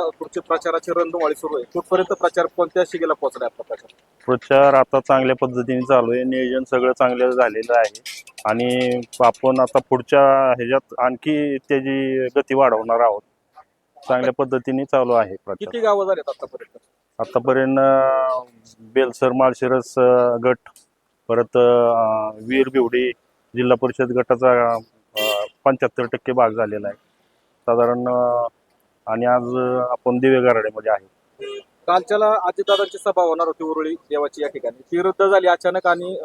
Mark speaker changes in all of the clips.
Speaker 1: पुढचे प्रचाराची रणधुमाळी सुरू आहे. कुठपर्यंत प्रचार कोणत्या शिगेला पोहोचला आता प्रचार?
Speaker 2: प्रचार आता चांगल्या पद्धतीने चालू आहे. नियोजन सगळं चांगलं झालेलं आहे. आणि आपण आता पुढच्या ह्याच्यात आणखी त्याची गती वाढवणार आहोत. चांगल्या पद्धतीने चालू आहे प्रचार.
Speaker 1: किती गावं झालेत आतापर्यंत?
Speaker 2: आतापर्यंत अं, बेलसर माळशिरस अं, गट परत अं, वीर बिवडी जिल्हा परिषद गटाचा पंच्याहत्तर टक्के भाग झालेला आहे. साधारण अं, आणि आज आपण दिवे गाराड्यामध्ये आहे.
Speaker 1: कालच्याला अजितदादांची सभा होणार होती उरुळी देवाची या ठिकाणी. ती रद्द झाली अचानक आणि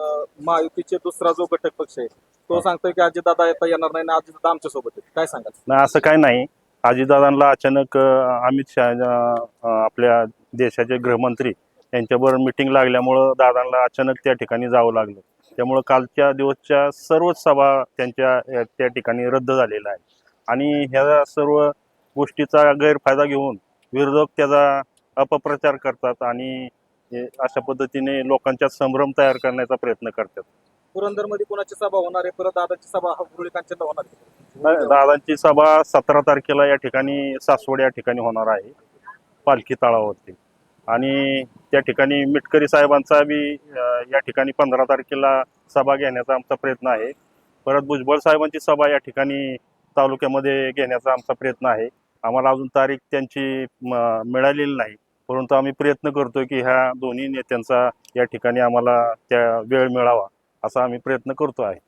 Speaker 1: महायुतीचे दुसरा जो घटक पक्ष आहे तो सांगतोय की अजितदादा येता येणार नाही आणि अजितदादा आमच्यासोबत काय सांगाल?
Speaker 2: नाही असं काय नाही. अजितदादांना अचानक अमित शहा आपल्या देशाचे गृहमंत्री यांच्याबरोबर मिटिंग लागल्यामुळं दादांना अचानक त्या ठिकाणी जावं लागलं. त्यामुळं कालच्या दिवसच्या सर्वच सभा त्यांच्या त्या ठिकाणी रद्द झालेल्या आहे आणि ह्या सर्व गोष्टीचा गैरफायदा घेऊन विरोधक त्याचा अपप्रचार करतात आणि हे अशा पद्धतीने लोकांच्यात संभ्रम तयार करण्याचा प्रयत्न करतात.
Speaker 1: पुरंदरमध्ये कोणाची सभा होणार आहे? परत दादाची सभा होणार
Speaker 2: नाही,
Speaker 1: आहे
Speaker 2: दादांची सभा सतरा तारखेला या ठिकाणी सासवड या ठिकाणी होणार आहे पालखी तळावरती. आणि त्या ठिकाणी मिटकरी साहेबांचा बी या ठिकाणी पंधरा तारखेला सभा घेण्याचा आमचा प्रयत्न आहे. परत भुजबळ साहेबांची सभा या ठिकाणी तालुक्यामध्ये घेण्याचा आमचा प्रयत्न आहे. आम्हाला अजून तारीख त्यांची मिळालेली नाही. परंतु आम्ही प्रयत्न करतो की ह्या दोन्ही नेत्यांचा या ठिकाणी आम्हाला त्या वेळ मिळावा असा आम्ही प्रयत्न करतो आहे.